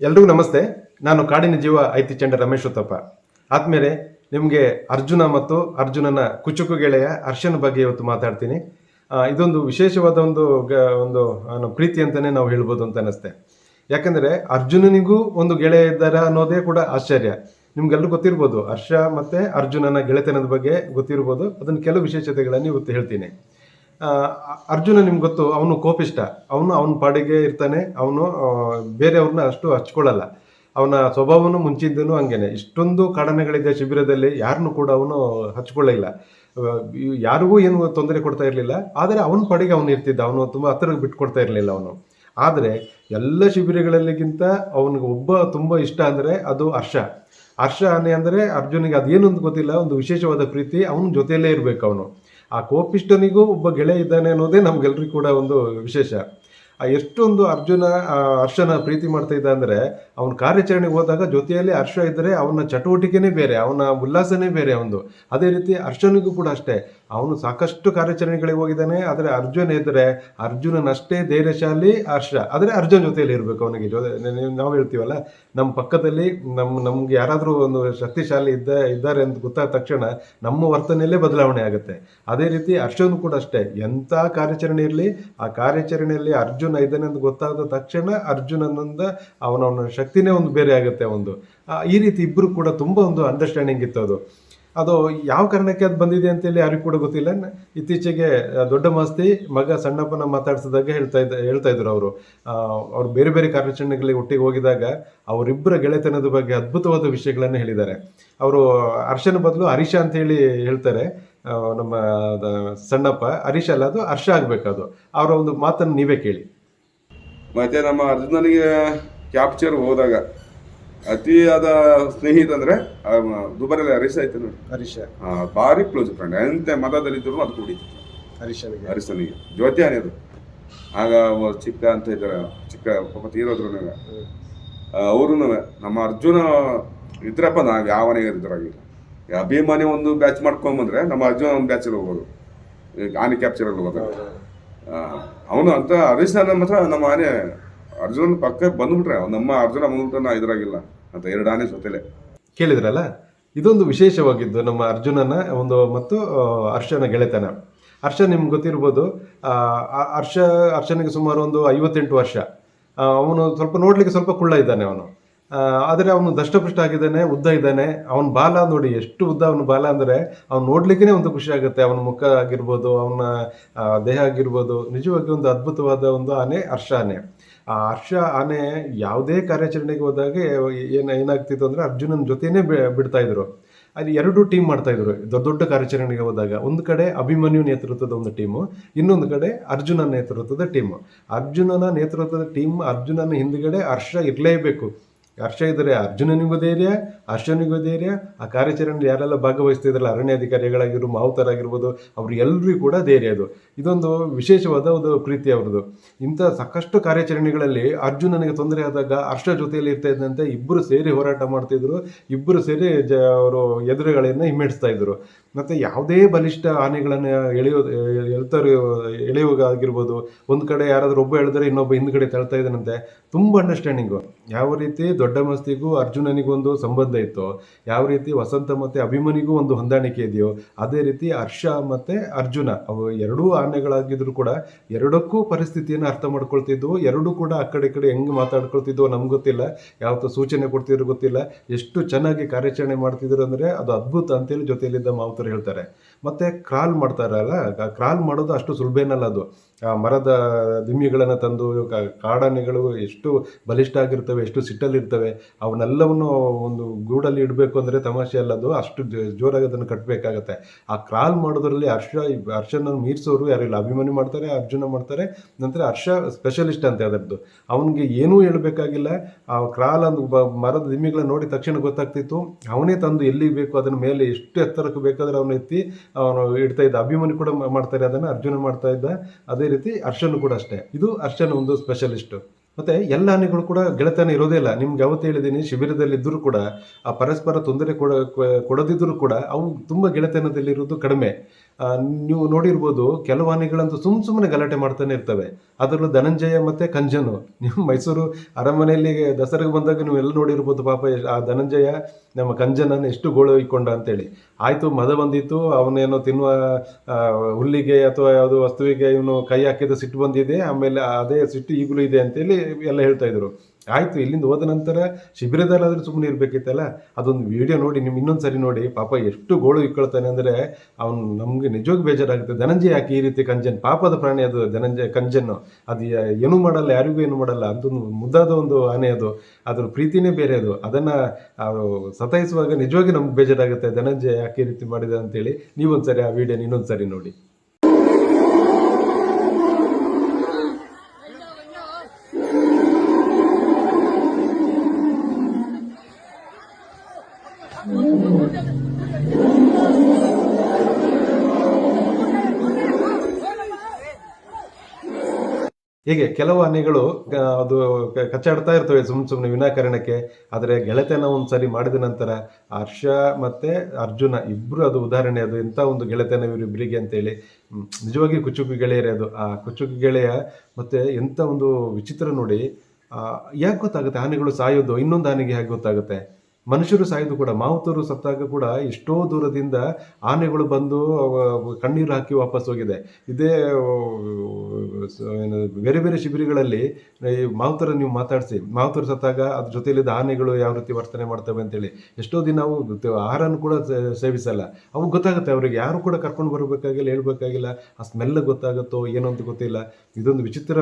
ಎಲ್ರಿಗೂ ನಮಸ್ತೆ. ನಾನು ಕಾಡಿನ ಜೀವ ಐತಿ ಚಂಡ ರಮೇಶ್ ಉತ್ತಪ್ಪ. ಆದ್ಮೇಲೆ ನಿಮಗೆ ಅರ್ಜುನ ಮತ್ತು ಅರ್ಜುನನ ಕುಚುಕು ಗೆಳೆಯ ಅರ್ಶನ ಬಗ್ಗೆ ಇವತ್ತು ಮಾತಾಡ್ತೀನಿ. ಇದೊಂದು ವಿಶೇಷವಾದ ಒಂದು ಗ- ಒಂದು ಪ್ರೀತಿ ಅಂತಲೇ ನಾವು ಹೇಳ್ಬೋದು ಅಂತ ಅನಿಸ್ತೆ. ಯಾಕಂದರೆ ಅರ್ಜುನನಿಗೂ ಒಂದು ಗೆಳೆಯ ಇದ್ದಾರೆ ಅನ್ನೋದೇ ಕೂಡ ಆಶ್ಚರ್ಯ. ನಿಮ್ಗೆಲ್ಲರೂ ಗೊತ್ತಿರ್ಬೋದು ಹರ್ಷ ಮತ್ತು ಅರ್ಜುನನ ಗೆಳೆತನದ ಬಗ್ಗೆ ಗೊತ್ತಿರ್ಬೋದು. ಅದನ್ನು ಕೆಲವು ವಿಶೇಷತೆಗಳನ್ನು ಇವತ್ತು ಹೇಳ್ತೀನಿ. ಅರ್ಜುನ ನಿಮ್ಗೆ ಗೊತ್ತು, ಅವನು ಕೋಪಿಷ್ಟ. ಅವನು ಅವನ ಪಾಡಿಗೆ ಇರ್ತಾನೆ, ಅವನು ಬೇರೆಯವ್ರನ್ನ ಅಷ್ಟು ಹಚ್ಕೊಳ್ಳಲ್ಲ. ಅವನ ಸ್ವಭಾವನು ಮುಂಚಿದ್ದನು ಹಂಗೇನೆ. ಇಷ್ಟೊಂದು ಕಾಡನೆಗಳಿದೆ ಶಿಬಿರದಲ್ಲಿ ಯಾರನ್ನು ಕೂಡ ಅವನು ಹಚ್ಕೊಳ್ಳಿಲ್ಲ. ಯಾರಿಗೂ ಏನು ತೊಂದರೆ ಕೊಡ್ತಾ ಇರಲಿಲ್ಲ, ಆದರೆ ಅವನ ಪಾಡಿಗೆ ಅವನು ಇರ್ತಿದ್ದ. ಅವನು ತುಂಬ ಹತ್ತಿರ ಬಿಟ್ಕೊಡ್ತಾ ಇರಲಿಲ್ಲ ಅವನು. ಆದರೆ, ಎಲ್ಲ ಶಿಬಿರಗಳಲ್ಲಿಗಿಂತ ಅವನಿಗೆ ಒಬ್ಬ ತುಂಬ ಇಷ್ಟ ಅಂದರೆ ಅದು ಹರ್ಷ. ಹರ್ಷ ಆನೆ ಅಂದರೆ ಅರ್ಜುನಿಗೆ ಅದೇನು ಅಂತ ಗೊತ್ತಿಲ್ಲ, ಒಂದು ವಿಶೇಷವಾದ ಪ್ರೀತಿ, ಅವನ ಜೊತೆಯಲ್ಲೇ ಇರಬೇಕು ಅವನು. ಆ ಕೋಪಿಷ್ಟನಿಗೂ ಒಬ್ಬ ಗೆಳೆಯ ಇದ್ದಾನೆ ಅನ್ನೋದೇ ನಮ್ಗೆಲ್ರಿಗೂ ಕೂಡ ಒಂದು ವಿಶೇಷ. ಆ ಎಷ್ಟೊಂದು ಅರ್ಜುನ ಹರ್ಷನ ಪ್ರೀತಿ ಮಾಡ್ತಾ ಇದ್ದ ಅಂದರೆ ಅವನ ಕಾರ್ಯಾಚರಣೆಗೆ ಹೋದಾಗ ಜೊತೆಯಲ್ಲಿ ಹರ್ಷ ಇದ್ದರೆ ಅವನ ಚಟುವಟಿಕೆನೇ ಬೇರೆ, ಅವನ ಉಲ್ಲಾಸನೇ ಬೇರೆ ಅವನು ಅದೇ ರೀತಿ ಹರ್ಷನಿಗೂ ಕೂಡ ಅಷ್ಟೇ. ಅವನು ಸಾಕಷ್ಟು ಕಾರ್ಯಾಚರಣೆಗಳಿಗೆ ಹೋಗಿದ್ದಾನೆ, ಆದರೆ ಅರ್ಜುನ್ ಇದ್ದರೆ ಅರ್ಜುನನಷ್ಟೇ ಧೈರ್ಯಶಾಲಿ ಹರ್ಷ ಆದರೆ ಅರ್ಜುನ್ ಜೊತೆಯಲ್ಲಿ ಇರಬೇಕು ಅವನಿಗೆ. ಜೊತೆ ನಾವು ಹೇಳ್ತೀವಲ್ಲ, ನಮ್ಮ ಪಕ್ಕದಲ್ಲಿ ನಮ್ಮ ನಮ್ಗೆ ಯಾರಾದರೂ ಒಂದು ಶಕ್ತಿಶಾಲಿ ಇದ್ದ, ಇದ್ದಾರೆ ಅಂತ ಗೊತ್ತಾದ ತಕ್ಷಣ ನಮ್ಮ ವರ್ತನೆಯಲ್ಲೇ ಬದಲಾವಣೆ ಆಗುತ್ತೆ. ಅದೇ ರೀತಿ ಅರ್ಜುನ್ ಕೂಡ ಅಷ್ಟೇ. ಎಂಥ ಕಾರ್ಯಾಚರಣೆ ಇರಲಿ, ಆ ಕಾರ್ಯಾಚರಣೆಯಲ್ಲಿ ಅರ್ಜುನ ಇದ್ದಾನೆ ಅಂತ ಗೊತ್ತಾದ ತಕ್ಷಣ ಅರ್ಜುನನಿಂದ ಅವನವನ ಶಕ್ತಿನೇ ಒಂದು ಬೇರೆ ಆಗುತ್ತೆ ಒಂದು. ಈ ರೀತಿ ಇಬ್ಬರು ಕೂಡ ತುಂಬ ಒಂದು ಅಂಡರ್ಸ್ಟ್ಯಾಂಡಿಂಗ್ ಇತ್ತು ಅದು. ಅದು ಯಾವ ಕಾರಣಕ್ಕೆ ಅದು ಬಂದಿದೆ ಅಂತೇಳಿ ಯಾರಿಗೂ ಕೂಡ ಗೊತ್ತಿಲ್ಲ. ಇತ್ತೀಚೆಗೆ ದೊಡ್ಡ ಮಾಸ್ತಿ ಮಗ ಸಣ್ಣಪ್ಪನ ಮಾತಾಡ್ಸಿದಾಗ ಹೇಳ್ತಾ ಇದ್ದ, ಹೇಳ್ತಾ ಇದ್ರು ಅವರು. ಅವ್ರು ಬೇರೆ ಬೇರೆ ಕಾರ್ಯಾಚರಣೆಗಳಿಗೆ ಒಟ್ಟಿಗೆ ಹೋಗಿದಾಗ ಅವರಿಬ್ಬರ ಗೆಳೆತನದ ಬಗ್ಗೆ ಅದ್ಭುತವಾದ ವಿಷಯಗಳನ್ನು ಹೇಳಿದ್ದಾರೆ. ಅವರು, ಹರ್ಷನ ಬದಲು ಹರೀಶ ಅಂತ ಹೇಳಿ ಹೇಳ್ತಾರೆ. ನಮ್ಮ ಸಣ್ಣಪ್ಪ, ಹರೀಶ ಅಲ್ಲ ಅದು, ಹರ್ಷ ಆಗ್ಬೇಕದು. ಅವರ ಒಂದು ಮಾತನ್ನು ನೀವೇ ಕೇಳಿ. ಮತ್ತೆ ನಮ್ಮ ಅರ್ಜುನನಿಗೆ ಕ್ಯಾಪ್ಚರ್ ಹೋದಾಗ ಅತಿಯಾದ ಸ್ನೇಹಿತ ಅಂದ್ರೆ ದುಬಾರಿಯಲ್ಲಿ ದುಬಾರಲ್ಲಿ ಹರೀಶ ಐತೆ ನೋಡಿ. ಹರೀಶ. ಭಾರಿ ಕ್ಲೋಸ್ ಫ್ರೆಂಡ್ ಎಂತ ಮತದಲ್ಲಿದ್ರು ಅದು ಕೂಡಿತ್ತು. ಹರೀಶನಿಗೆ. ಹರೀಶನಿಗೆ. ಜ್ಯೋತಿ ಅದು. ಆಗ ಚಿಕ್ಕ ಅಂತ ಇದ್ದಾರೆ ಚಿಕ್ಕ ಪಾಪ ತೀರೋದ್ರು ಅವರು ನಮ್ಮ ಅರ್ಜುನ ಇದ್ರಪ್ಪ ನಾವು ಯಾವನೇ ಇದ್ರಾಗಿಲ್ಲ ಅಭಿಮಾನಿ ಒಂದು ಬ್ಯಾಚ್ ಮಾಡ್ಕೊಂಬಂದ್ರೆ ನಮ್ಮ ಅರ್ಜುನ ಒಂದು ಬ್ಯಾಚಲ್ಲಿ ಹೋಗೋದು. ಆನೆ ಕ್ಯಾಪ್ಚರ್ ಅಲ್ಲಿ ಹೋದಾಗ ಅವನು ಅಂತ ಹರೀಶ್ ಮಾತ್ರ ನಮ್ಮ ಆನೆ ಅರ್ಜುನ ಪಕ್ಕ ಬಂದ್ಬಿಟ್ರೆ ಅವ್ನು ನಮ್ಮ ಅರ್ಜುನ ಬಂದ್ಬಿಟ್ರೆ ನಾ ಇದ್ರಾಗಿಲ್ಲ. ಅಂತ ಎರಡು ಆನೆ ಕೇಳಿದ್ರಲ್ಲ? ಇದೊಂದು ವಿಶೇಷವಾಗಿದ್ದು ನಮ್ಮ ಅರ್ಜುನನ ಒಂದು ಮತ್ತು ಅರ್ಷನ ಗೆಳೆತನ. ಹರ್ಷ ನಿಮ್ಗೆ ಗೊತ್ತಿರ್ಬೋದು ಆ, ಅರ್ಷನಿಗೆ ಸುಮಾರು ಒಂದು ಐವತ್ತೆಂಟು ವರ್ಷ. ಅವನು ಸ್ವಲ್ಪ ನೋಡಲಿಕ್ಕೆ ಸ್ವಲ್ಪ ಕುಳ್ಳ ಇದ್ದಾನೆ ಅವನು. ಆದರೆ ಅವನು ದಷ್ಟಪುಷ್ಟ ಆಗಿದ್ದಾನೆ ಉದ್ದ ಇದ್ದಾನೆ. ಅವನ ಬಾಲ ನೋಡಿ ಎಷ್ಟು ಉದ್ದ ಅವನ ಬಾಲ ಅಂದರೆ ಅವ್ನು ನೋಡ್ಲಿಕ್ಕೇ ಒಂದು ಖುಷಿ ಆಗುತ್ತೆ. ಅವನ ಮುಖ ಆಗಿರ್ಬೋದು ಅವನ ದೇಹ ಆಗಿರ್ಬೋದು. ನಿಜವಾಗಿ ಒಂದು ಅದ್ಭುತವಾದ ಒಂದು ಆನೆ ಹರ್ಷ ಆನೆ ಆ ಹರ್ಷ ಆನೆ ಯಾವುದೇ ಕಾರ್ಯಾಚರಣೆಗೆ ಹೋದಾಗ ಏನು ಏನಾಗ್ತಿತ್ತು ಅಂದರೆ ಅರ್ಜುನನ ಜೊತೆನೇ ಬಿಡ್ತಾ ಇದ್ರು. ಅಲ್ಲಿ ಎರಡು ಟೀಮ್ ಮಾಡ್ತಾ ಇದ್ರು. ದೊಡ್ಡ ದೊಡ್ಡ ಕಾರ್ಯಾಚರಣೆಗೆ ಹೋದಾಗ ಒಂದು ಕಡೆ ಅಭಿಮನ್ಯು ನೇತೃತ್ವದ ಒಂದು ಟೀಮು, ಇನ್ನೊಂದು ಕಡೆ ಅರ್ಜುನ ನೇತೃತ್ವದ ಟೀಮು. ಅರ್ಜುನನ ನೇತೃತ್ವದ ಟೀಮ್ ಅರ್ಜುನನ ಹಿಂದ್ಗಡೆ ಹರ್ಷ ಇರಲೇಬೇಕು. ಹರ್ಷ ಇದ್ದರೆ ಅರ್ಜುನನಿಗೂ ಧೈರ್ಯ ಹರ್ಷನಿಗೂ ಧೈರ್ಯ, ಆ ಕಾರ್ಯಾಚರಣೆ ಯಾರೆಲ್ಲ ಭಾಗವಹಿಸ್ತಿದ್ರಲ್ಲ ಅರಣ್ಯಾಧಿಕಾರಿಗಳಾಗಿರ್ಬೋದು ಮಾವುತರಾಗಿರ್ಬೋದು ಅವ್ರು ಎಲ್ಲರಿಗೂ ಕೂಡ ಧೈರ್ಯ ಅದು. ಇದೊಂದು ವಿಶೇಷವಾದ ಒಂದು ಪ್ರೀತಿ ಅವ್ರದ್ದು. ಇಂಥ ಸಾಕಷ್ಟು ಕಾರ್ಯಾಚರಣೆಗಳಲ್ಲಿ ಅರ್ಜುನನಿಗೆ ತೊಂದರೆ ಆದಾಗ ಹರ್ಷ ಜೊತೆಯಲ್ಲಿ ಇರ್ತಾ ಇದ್ದಂತೆ ಇಬ್ಬರು ಸೇರಿ ಹೋರಾಟ ಮಾಡ್ತಿದ್ರು, ಇಬ್ಬರು ಸೇರಿ ಜ ಅವರು ಎದುರುಗಳನ್ನ ಹಿಮ್ಮೆಡಿಸ್ತಾ ಇದ್ರು. ಮತ್ತೆ ಯಾವುದೇ ಬಲಿಷ್ಠ ಆನೆಗಳನ್ನು ಎಳೆಯೋ ಎಳ್ತಾರೆ ಎಳೆಯುವಾಗಿರ್ಬೋದು ಒಂದು ಕಡೆ ಯಾರಾದರೂ ಒಬ್ಬ ಎಳೆದ್ರೆ ಇನ್ನೊಬ್ಬ ಹಿಂದ್ಗಡೆ ತಳ್ತಾ ಇದ್ದಾನಂತೆ. ತುಂಬ ಅಂಡರ್ಸ್ಟ್ಯಾಂಡಿಂಗು ಯಾವ ರೀತಿ ದೊಡ್ಡ ಮಸ್ತಿಗೂ ಅರ್ಜುನನಿಗೂ ಒಂದು ಸಂಬಂಧ ಇತ್ತು, ಯಾವ ರೀತಿ ವಸಂತ ಮತ್ತು ಅಭಿಮನಿಗೂ ಒಂದು ಹೊಂದಾಣಿಕೆ ಇದೆಯೋ, ಅದೇ ರೀತಿ ಹರ್ಷ ಮತ್ತೆ ಅರ್ಜುನ, ಅವು ಎರಡೂ ಆನೆಗಳಾಗಿದ್ರು ಕೂಡ ಎರಡಕ್ಕೂ ಪರಿಸ್ಥಿತಿಯನ್ನು ಅರ್ಥ ಮಾಡ್ಕೊಳ್ತಿದ್ವು. ಎರಡೂ ಕೂಡ ಆ ಕಡೆ ಕಡೆ ಹೆಂಗೆ ಮಾತಾಡ್ಕೊಳ್ತಿದ್ವು ನಮ್ಗೆ ಗೊತ್ತಿಲ್ಲ. ಯಾವತ್ತೂ ಸೂಚನೆ ಕೊಡ್ತಿದ್ರು ಗೊತ್ತಿಲ್ಲ. ಎಷ್ಟು ಚೆನ್ನಾಗಿ ಕಾರ್ಯಾಚರಣೆ ಮಾಡ್ತಿದ್ರು ಅಂದರೆ ಅದು ಅದ್ಭುತ ಅಂತೇಳಿ ಜೊತೆಯಲ್ಲಿದ್ದ ಮಾವುತರು ಹೇಳ್ತಾರೆ. ಮತ್ತೆ ಕ್ರಾಲ್ ಮಾಡ್ತಾರಲ್ಲ ಕ್ರಾಲ್ ಮಾಡೋದು ಅಷ್ಟು ಸುಲಭ ಏನಲ್ಲ ಅದು. ಆ ಮರದ ದಿಮ್ಮಿಗಳನ್ನು ತಂದು ಕಾಡಾನೆಗಳು ಎಷ್ಟು ಬಲಿಷ್ಠ ಆಗಿರ್ತವೆ ಎಷ್ಟು ಸಿಟ್ಟಲ್ಲಿರ್ತವೆ, ಅವನ್ನೆಲ್ಲವನ್ನು ಒಂದು ಗೂಡಲ್ಲಿ ಇಡಬೇಕು ಅಂದರೆ ತಮಾಷೆ ಅಲ್ಲದು ಅಷ್ಟು ಜೋರಾಗಿ ಅದನ್ನು ಕಟ್ಟಬೇಕಾಗತ್ತೆ ಆ ಕ್ರಾಲ್ ಮಾಡೋದ್ರಲ್ಲಿ ಹರ್ಷ ಹರ್ಷನ ಮೀರಿಸೋರು ಯಾರಿಲ್ಲ ಅಭಿಮಾನಿ ಮಾಡ್ತಾರೆ, ಅರ್ಜುನ ಮಾಡ್ತಾರೆ, ನಂತರ ಹರ್ಷ ಸ್ಪೆಷಲಿಸ್ಟ್ ಅಂತೆ ಅದರದ್ದು ಅವನಿಗೆ ಏನೂ ಹೇಳಬೇಕಾಗಿಲ್ಲ. ಆ ಕ್ರಾಲ್ ಅಂದ್ ಮರದ ದಿಮ್ಮಿಗಳನ್ನ ನೋಡಿ ತಕ್ಷಣ ಗೊತ್ತಾಗ್ತಿತ್ತು. ಅವನೇ ತಂದು ಎಲ್ಲಿ ಬೇಕು, ಅದನ್ನ ಮೇಲೆ ಎಷ್ಟು ಎತ್ತರಕ್ಕೆ ಬೇಕಾದ್ರೆ ಅವನು ಎತ್ತಿ ಅವನು ಇಡ್ತಾ ಇದ್ದ. ಅಭಿಮಾನಿ ಕೂಡ ಮಾಡ್ತಾರೆ, ಅದನ್ನ ಅರ್ಜುನ ಮಾಡ್ತಾ ಇದ್ದ. ಅದೇ ರೀತಿ ಅರ್ಶನ್ ಕೂಡ ಅಷ್ಟೇ. ಇದು ಅರ್ಶನ್ ಒಂದು ಸ್ಪೆಷಲಿಸ್ಟ್ ಮತ್ತೆ ಎಲ್ಲ ಆನೆಗಳು ಕೂಡ ಗೆಳೆತನ ಇರೋದೇ ಇಲ್ಲ. ನಿಮ್ಗೆ ಯಾವತ್ತು ಹೇಳಿದ್ದೀನಿ, ಶಿಬಿರದಲ್ಲಿ ಇದ್ದರೂ ಕೂಡ, ಆ ಪರಸ್ಪರ ತೊಂದರೆ ಕೊಡ ಕೊಡದಿದ್ದರೂ ಕೂಡ ಅವು ತುಂಬ ಗೆಳೆತನದಲ್ಲಿರೋದು ಕಡಿಮೆ. ನೀವು ನೋಡಿರ್ಬೋದು ಕೆಲವು ಆನೆಗಳಂತೂ ಸುಮ್ ಸುಮ್ಮನೆ ಗಲಾಟೆ ಮಾಡ್ತಾನೆ ಇರ್ತವೆ. ಅದರಲ್ಲೂ ಧನಂಜಯ ಮತ್ತೆ ಕಂಜನು. ನೀವು ಮೈಸೂರು ಅರಮನೆಯಲ್ಲಿ ದಸರಾಗೆ ಬಂದಾಗ ನೀವು ಎಲ್ಲ ನೋಡಿರ್ಬೋದು ಪಾಪ, ಆ ಧನಂಜಯ ನಮ್ಮ ಕಂಜನನ್ನು ಎಷ್ಟು ಗೋಳು ಇಕ್ಕೊಂಡ ಅಂತೇಳಿ. ಆಯ್ತು, ಮದ ಬಂದಿತ್ತು, ಅವನೇನೋ ತಿನ್ನುವ ಹುಲ್ಲಿಗೆ ಅಥವಾ ಯಾವುದೋ ವಸ್ತುವಿಗೆ ಇವನು ಕೈ ಹಾಕಿದ ಸಿಟ್ಟು ಬಂದಿದೆ, ಆಮೇಲೆ ಅದೇ ಸಿಟ್ಟು ಈಗಲೂ ಇದೆ ಅಂತೇಳಿ ಎಲ್ಲ ಹೇಳ್ತಾ ಇದ್ರು. ಆಯ್ತು, ಇಲ್ಲಿಂದ ಹೋದ ನಂತರ ಶಿಬಿರದಲ್ಲಾದರೂ ಸುಮ್ಮನೆ ಇರ್ಬೇಕಿತ್ತಲ್ಲ? ಅದೊಂದು ವಿಡಿಯೋ ನೋಡಿ ನೀವು ಇನ್ನೊಂದು ಸರಿ ನೋಡಿ. ಪಾಪ ಎಷ್ಟು ಗೋಳು ಇಕ್ಕೊಳ್ತಾನೆ ಅಂದ್ರೆ ಅವ್ನು ನಮ್ಗೆ ನಿಜವಾಗಿ ಬೇಜಾರಾಗುತ್ತೆ. ಧನಂಜಯ ಯಾಕೆ ಈ ರೀತಿ ಕಂಜನ್? ಪಾಪದ ಪ್ರಾಣಿ ಅದು ಧನಂಜಯ, ಕಂಜನ್ನು. ಅದು ಏನು ಮಾಡಲ್ಲ, ಯಾರಿಗೂ ಏನು ಮಾಡಲ್ಲ. ಅದೊಂದು ಮುದ್ದಾದ ಒಂದು ಆನೆ ಅದು. ಅದ್ರ ಪ್ರೀತಿನೇ ಬೇರೆ ಅದು. ಅದನ್ನ ಸತಾಯಿಸುವಾಗ ನಿಜವಾಗಿ ನಮ್ಗೆ ಬೇಜಾರಾಗುತ್ತೆ. ಧನಂಜಯ ಯಾಕೆ ಈ ರೀತಿ ಮಾಡಿದೆ ಅಂತೇಳಿ. ನೀವೊಂದ್ಸರಿ ಆ ವಿಡಿಯೋನ ಇನ್ನೊಂದು ಸರಿ ನೋಡಿ. ಹೀಗೆ ಕೆಲವು ಆನೆಗಳು ಅದು ಕಚ್ಚಾಡ್ತಾ ಇರ್ತವೆ ಸುಮ್ ಸುಮ್ಮನೆ ವಿನಾಕಾರಣಕ್ಕೆ. ಆದರೆ ಗೆಳೆತನ ಒಂದು ಸರಿ ಮಾಡಿದ ನಂತರ ಹರ್ಷ ಮತ್ತೆ ಅರ್ಜುನ ಇಬ್ರು ಅದು ಉದಾಹರಣೆ ಅದು ಎಂಥ ಒಂದು ಗೆಳೆತನ ಇವರಿಬ್ಬರಿಗೆ ಅಂತೇಳಿ. ನಿಜವಾಗಿ ಕುಚುಕು ಗೆಳೆಯರೇ ಅದು. ಆ ಕುಚುಕು ಗೆಳೆಯ ಮತ್ತೆ ಎಂಥ ಒಂದು ವಿಚಿತ್ರ ನೋಡಿ. ಯಾಕೆ ಗೊತ್ತಾಗುತ್ತೆ? ಆನೆಗಳು ಸಾಯೋದು, ಇನ್ನೊಂದು ಆನೆಗೆ ಹೇಗೆ ಗೊತ್ತಾಗುತ್ತೆ? ಮನುಷ್ಯರು ಸಾಯ್ದು ಕೂಡ, ಮಾವುತರು ಸತ್ತಾಗ ಕೂಡ ಎಷ್ಟೋ ದೂರದಿಂದ ಆನೆಗಳು ಬಂದು ಕಣ್ಣೀರು ಹಾಕಿ ವಾಪಸ್ ಹೋಗಿದೆ. ಇದೇ ಬೇರೆ ಬೇರೆ ಶಿಬಿರಗಳಲ್ಲಿ, ಈ ಮಾವುತರ ನೀವು ಮಾತಾಡಿಸಿ, ಮಾವುತರು ಸತ್ತಾಗ ಅದ್ರ ಜೊತೆಯಲ್ಲಿದ್ದ ಆನೆಗಳು ಯಾವ ರೀತಿ ವರ್ತನೆ ಮಾಡ್ತವೆ ಅಂತೇಳಿ. ಎಷ್ಟೋ ದಿನ ಅವು ಆಹಾರನ ಕೂಡ ಸೇವಿಸಲ್ಲ. ಅವು ಗೊತ್ತಾಗುತ್ತೆ, ಅವ್ರಿಗೆ ಯಾರು ಕೂಡ ಕರ್ಕೊಂಡು ಬರಬೇಕಾಗಿಲ್ಲ, ಹೇಳ್ಬೇಕಾಗಿಲ್ಲ, ಆ ಸ್ಮೆಲ್ ಗೊತ್ತಾಗುತ್ತೋ, ಏನೋ ಅಂತ ಗೊತ್ತಿಲ್ಲ. ಇದೊಂದು ವಿಚಿತ್ರ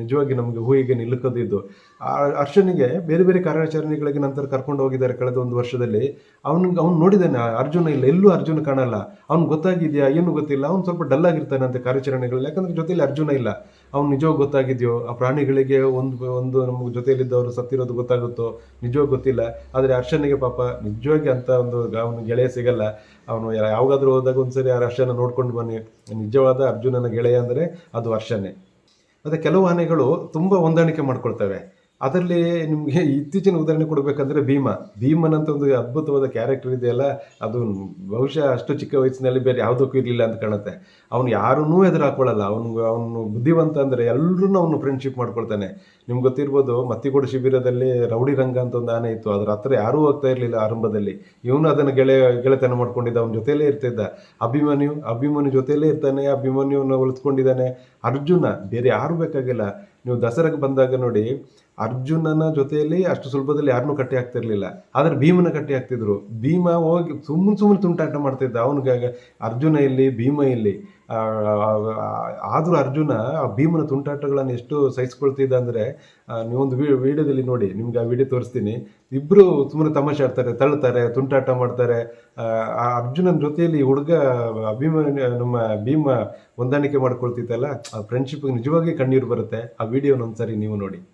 ನಿಜವಾಗಿ ನಮಗೆ ಹೂವಿಗೆ ನಿಲ್ಲುಕದಿದ್ದು ಆ ಅರ್ಶನಿಗೆ ಬೇರೆ ಬೇರೆ ಕಾರ್ಯಾಚರಣೆಗಳಿಗೆ ನಂತರ ಕರ್ಕೊಂಡು ಹೋಗಿದ್ದಾರೆ ಕಳೆದ ಒಂದು ವರ್ಷದಲ್ಲಿ. ಅವನಿಗೆ ಅವ್ನು ನೋಡಿದ್ದಾನೆ, ಅರ್ಜುನ ಇಲ್ಲ, ಎಲ್ಲೂ ಅರ್ಜುನ ಕಾಣಲ್ಲ. ಅವ್ನು ಗೊತ್ತಾಗಿದ್ಯಾ, ಏನು ಗೊತ್ತಿಲ್ಲ, ಅವ್ನು ಸ್ವಲ್ಪ ಡಲ್ ಆಗಿರ್ತಾನೆ ಅಂತ ಕಾರ್ಯಾಚರಣೆಗಳಲ್ಲಿ, ಯಾಕಂದ್ರೆ ಜೊತೆಲಿ ಅರ್ಜುನ ಇಲ್ಲ. ಅವ್ನು ನಿಜವಾಗ ಗೊತ್ತಾಗಿದ್ಯೋ, ಆ ಪ್ರಾಣಿಗಳಿಗೆ ಒಂದು ಒಂದು ನಮ್ಮ ಜೊತೆಯಲ್ಲಿದ್ದವರು ಸತ್ತಿರೋದು ಗೊತ್ತಾಗುತ್ತೋ, ನಿಜವಾಗ ಗೊತ್ತಿಲ್ಲ. ಆದರೆ ಅರ್ಶನಿಗೆ ಪಾಪ ನಿಜವಾಗಿ ಅಂತ ಒಂದು ಅವನ ಗೆಳೆಯ ಸಿಗಲ್ಲ. ಅವನು ಯಾವಾಗಾದ್ರೂ ಹೋದಾಗ ಒಂದ್ಸರಿ ಆ ಅರ್ಶನ ನೋಡ್ಕೊಂಡು ಬನ್ನಿ. ನಿಜವಾದ ಅರ್ಜುನನ ಗೆಳೆಯ ಅಂದರೆ ಅದು ಹರ್ಷನೇ ಮತ್ತೆ ಕೆಲವು ಆನೆಗಳು ತುಂಬ ಹೊಂದಾಣಿಕೆ ಮಾಡ್ಕೊಳ್ತವೆ. ಅದರಲ್ಲಿ ನಿಮಗೆ ಇತ್ತೀಚಿನ ಉದಾಹರಣೆ ಕೊಡಬೇಕಂದ್ರೆ ಭೀಮ. ಭೀಮನಂತ ಒಂದು ಅದ್ಭುತವಾದ ಕ್ಯಾರೆಕ್ಟರ್ ಇದೆಯಲ್ಲ, ಅದು ಬಹುಶಃ ಅಷ್ಟು ಚಿಕ್ಕ ವಯಸ್ಸಿನಲ್ಲಿ ಬೇರೆ ಯಾವುದಕ್ಕೂ ಇರಲಿಲ್ಲ ಅಂತ ಕಾಣುತ್ತೆ. ಅವನು ಯಾರನ್ನೂ ಎದುರು ಹಾಕೊಳ್ಳಲ್ಲ ಅವನು ಅವನು ಬುದ್ಧಿವಂತ ಅಂದರೆ ಎಲ್ಲರೂ ಅವನು ಫ್ರೆಂಡ್ಶಿಪ್ ಮಾಡ್ಕೊಳ್ತಾನೆ. ನಿಮ್ಗೆ ಗೊತ್ತಿರ್ಬೋದು, ಮತ್ತಿಗೋಡು ಶಿಬಿರದಲ್ಲಿ ರೌಡಿ ರಂಗ ಅಂತ ಒಂದು ಆನೆ ಇತ್ತು. ಅದರ ಹತ್ರ ಯಾರೂ ಹೋಗ್ತಾ ಇರಲಿಲ್ಲ ಆರಂಭದಲ್ಲಿ. ಇವನು ಅದನ್ನು ಗೆಳೆಯ ಗೆಳೆತನ ಮಾಡ್ಕೊಂಡಿದ್ದ. ಅವನ ಜೊತೆಲೇ ಇರ್ತಿದ್ದ. ಅಭಿಮನ್ಯು ಅಭಿಮನ್ಯು ಜೊತೆಯಲ್ಲೇ ಇರ್ತಾನೆ. ಅಭಿಮನ್ಯುವನ್ನು ಉಳಿಸ್ಕೊಂಡಿದ್ದಾನೆ ಅರ್ಜುನ, ಬೇರೆ ಯಾರು ಬೇಕಾಗಿಲ್ಲ. ನೀವು ದಸರಾಗೆ ಬಂದಾಗ ನೋಡಿ ಅರ್ಜುನನ ಜೊತೆಯಲ್ಲಿ ಅಷ್ಟು ಸುಲಭದಲ್ಲಿ ಯಾರನ್ನೂ ಕಟ್ಟಿ ಹಾಕ್ತಿರ್ಲಿಲ್ಲ. ಆದರೆ ಭೀಮನ ಕಟ್ಟಿ ಹಾಕ್ತಿದ್ರು. ಭೀಮ ಹೋಗಿ ಸುಮ್ಮನೆ ಸುಮ್ಮನೆ ತುಂಟಾಟ ಮಾಡ್ತಿದ್ದ. ಅವನಿಗಾಗ ಅರ್ಜುನ ಇಲ್ಲಿ ಭೀಮ ಇಲ್ಲಿ. ಆದರೂ ಅರ್ಜುನ ಆ ಭೀಮನ ತುಂಟಾಟಗಳನ್ನು ಎಷ್ಟು ಸಹಿಸ್ಕೊಳ್ತಿದ್ದ ಅಂದರೆ ನೀವೊಂದು ವಿಡಿಯೋದಲ್ಲಿ ನೋಡಿ ನಿಮ್ಗೆ ಆ ವಿಡಿಯೋ ತೋರಿಸ್ತೀನಿ. ಇಬ್ಬರು ಸುಮ್ಮನೆ ತಮಾಷೆ ಆಡ್ತಾರೆ ತಳ್ಳುತ್ತಾರೆ ತುಂಟಾಟ ಮಾಡ್ತಾರೆ. ಆ, ಅರ್ಜುನನ ಜೊತೆಯಲ್ಲಿ ಹುಡುಗ ಭೀಮ ನಮ್ಮ ಭೀಮ ಹೊಂದಾಣಿಕೆ ಮಾಡ್ಕೊಳ್ತಿತ್ತಲ್ಲ ಆ ಫ್ರೆಂಡ್ಶಿಪ್ಗೆ ನಿಜವಾಗಿ ಕಣ್ಣೀರು ಬರುತ್ತೆ. ಆ ವಿಡಿಯೋನ ಒಂದ್ಸರಿ ನೀವು ನೋಡಿ.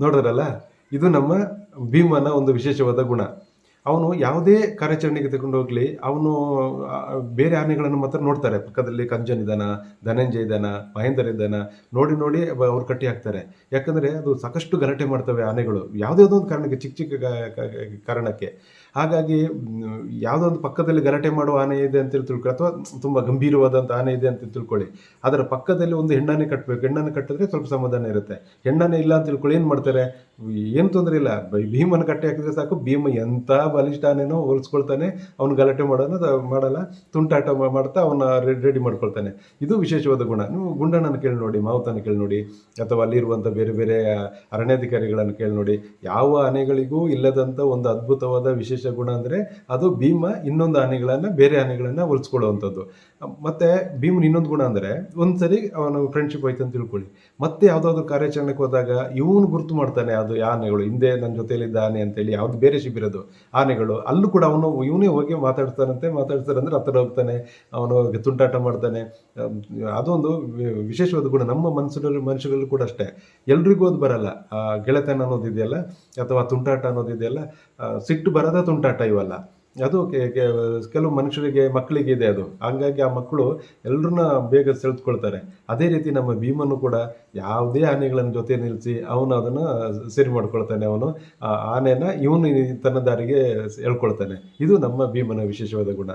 ನೋಡಿದ್ರಲ್ಲ? ಇದು ನಮ್ಮ ಭೀಮನ ಒಂದು ವಿಶೇಷವಾದ ಗುಣ. ಅವನು ಯಾವುದೇ ಕಾರ್ಯಾಚರಣೆಗೆ ತಗೊಂಡು ಹೋಗ್ಲಿ, ಅವನು ಬೇರೆ ಆನೆಗಳನ್ನು ಮಾತ್ರ ನೋಡ್ತಾರೆ. ಪಕ್ಕದಲ್ಲಿ ಕಂಜನ್ ಇದ್ದಾನ, ಧನಂಜಯ ಇದ್ದಾನ, ಮಹೇಂದರ್ ಇದ್ದಾನ, ನೋಡಿ ನೋಡಿ ಅವ- ಅವ್ರು ಕಟ್ಟಿ ಹಾಕ್ತಾರೆ. ಯಾಕಂದ್ರೆ ಅದು ಸಾಕಷ್ಟು ಗಲಾಟೆ ಮಾಡ್ತವೆ ಆನೆಗಳು, ಯಾವುದೇ ಒಂದು ಕಾರಣಕ್ಕೆ, ಚಿಕ್ಕ ಚಿಕ್ಕ ಕಾರಣಕ್ಕೆ. ಹಾಗಾಗಿ ಯಾವುದೋ ಒಂದು ಪಕ್ಕದಲ್ಲಿ ಗಲಾಟೆ ಮಾಡುವ ಆನೆ ಇದೆ ಅಂತ ತಿಳ್ಕೊಳ್ಳಿ ಅಥವಾ ತುಂಬ ಗಂಭೀರವಾದಂಥ ಆನೆ ಇದೆ ಅಂತ ತಿಳ್ಕೊಳ್ಳಿ ಅದರ ಪಕ್ಕದಲ್ಲಿ ಒಂದು ಹೆಣ್ಣಾನೆ ಕಟ್ಟಬೇಕು ಹೆಣ್ಣಾನೆ ಕಟ್ಟಿದ್ರೆ ಸ್ವಲ್ಪ ಸಮಾಧಾನ ಇರುತ್ತೆ. ಹೆಣ್ಣಾನೆ ಇಲ್ಲ ಅಂತ ತಿಳ್ಕೊಳ್ಳಿ ಏನು ಮಾಡ್ತಾರೆ? ಏನು ತೊಂದರೆ ಇಲ್ಲ ಭೀಮನ ಕಟ್ಟೆ ಹಾಕಿದ್ರೆ ಸಾಕು, ಭೀಮ ಎಂಥ ಬಲಿಷ್ಠ ಆನೆನೋ ಹೋಲಿಸ್ಕೊಳ್ತಾನೆ, ಅವನು ಗಲಾಟೆ ಮಾಡೋಣ ಮಾಡಲ್ಲ, ತುಂಟಾಟ ಮಾಡ್ತಾ ಅವನ್ನ ರೆಡಿ ಮಾಡ್ಕೊಳ್ತಾನೆ. ಇದು ವಿಶೇಷವಾದ ಗುಣ. ನೀವು ಗುಂಡಣ್ಣನ ಕೇಳಿ ನೋಡಿ, ಮಾವುತನ ಕೇಳಿ ನೋಡಿ, ಅಥವಾ ಅಲ್ಲಿರುವಂಥ ಬೇರೆ ಬೇರೆ ಅರಣ್ಯಾಧಿಕಾರಿಗಳನ್ನು ಕೇಳಿ ನೋಡಿ, ಯಾವ ಆನೆಗಳಿಗೂ ಇಲ್ಲದಂಥ ಒಂದು ಅದ್ಭುತವಾದ ವಿಶೇಷ ಗುಣ ಅಂದರೆ ಅದು ಭೀಮ ಇನ್ನೊಂದು ಆನೆಗಳನ್ನು ಬೇರೆ ಆನೆಗಳನ್ನು ಹೋಲಿಸ್ಕೊಳ್ಳುವಂಥದ್ದು. ಮತ್ತೆ ಭೀಮನ್ ಇನ್ನೊಂದು ಗುಣ ಅಂದರೆ, ಒಂದ್ಸರಿ ಅವನು ಫ್ರೆಂಡ್ಶಿಪ್ ಆಯ್ತು ಅಂತ ತಿಳ್ಕೊಳ್ಳಿ. ಮತ್ತೆ ಯಾವುದಾದ್ರು ಕಾರ್ಯಾಚರಣೆಗೆ ಹೋದಾಗ ಇವನು ಗುರುತು ಮಾಡ್ತಾನೆ, ಅದು ಆನೆಗಳು, ಹಿಂದೆ ನನ್ನ ಜೊತೆಯಲ್ಲಿದ್ದ ಆನೆ ಅಂತೇಳಿ ಯಾವ್ದು ಬೇರೆ ಶಿಬಿರದು ಆನೆಗಳು, ಅಲ್ಲೂ ಕೂಡ ಅವನು, ಇವನೇ ಹೋಗಿ ಮಾತಾಡ್ತಾನಂತೆ ಮಾತಾಡ್ತಾರೆ ಅಂದ್ರೆ ಹತ್ರ ಹೋಗ್ತಾನೆ, ಅವನು ತುಂಟಾಟ ಮಾಡ್ತಾನೆ. ಅದೊಂದು ವಿಶೇಷವಾದ ಗುಣ, ನಮ್ಮ ಮನಸ್ಸಿನಲ್ಲಿ ಮನುಷ್ಯರಲ್ಲೂ ಕೂಡ ಅಷ್ಟೇ. ಎಲ್ರಿಗೂ ಅದು ಬರಲ್ಲ. ಗೆಳೆತನ ಅನ್ನೋದಿದೆಯಲ್ಲ ಅಥವಾ ತುಂಟಾಟ ಅನ್ನೋದಿದೆಯಲ್ಲ ಸಿಟ್ಟು ಬರದ ತುಂಟಾಟ ಇವಲ್ಲ. ಅದು ಕೆಲವು ಮನುಷ್ಯರಿಗೆ, ಮಕ್ಕಳಿಗೆ ಇದೆ ಅದು. ಹಂಗಾಗಿ ಆ ಮಕ್ಕಳು ಎಲ್ಲರನ್ನ ಬೇಗ ಸೆಳೆದುಕೊಳ್ತಾರೆ. ಅದೇ ರೀತಿ ನಮ್ಮ ಭೀಮನು ಕೂಡ ಯಾವುದೇ ಆನೆಗಳನ್ನು ಜೊತೆ ನಿಲ್ಲಿಸಿ ಅವನು ಅದನ್ನು ಸರಿ ಮಾಡ್ಕೊಳ್ತಾನೆ. ಅವನು ಆ ಆನೆನ ಇವನು ತನ್ನ ದಾರಿಗೆ ಹೇಳ್ಕೊಳ್ತಾನೆ. ಇದು ನಮ್ಮ ಭೀಮನ ವಿಶೇಷವಾದ ಗುಣ.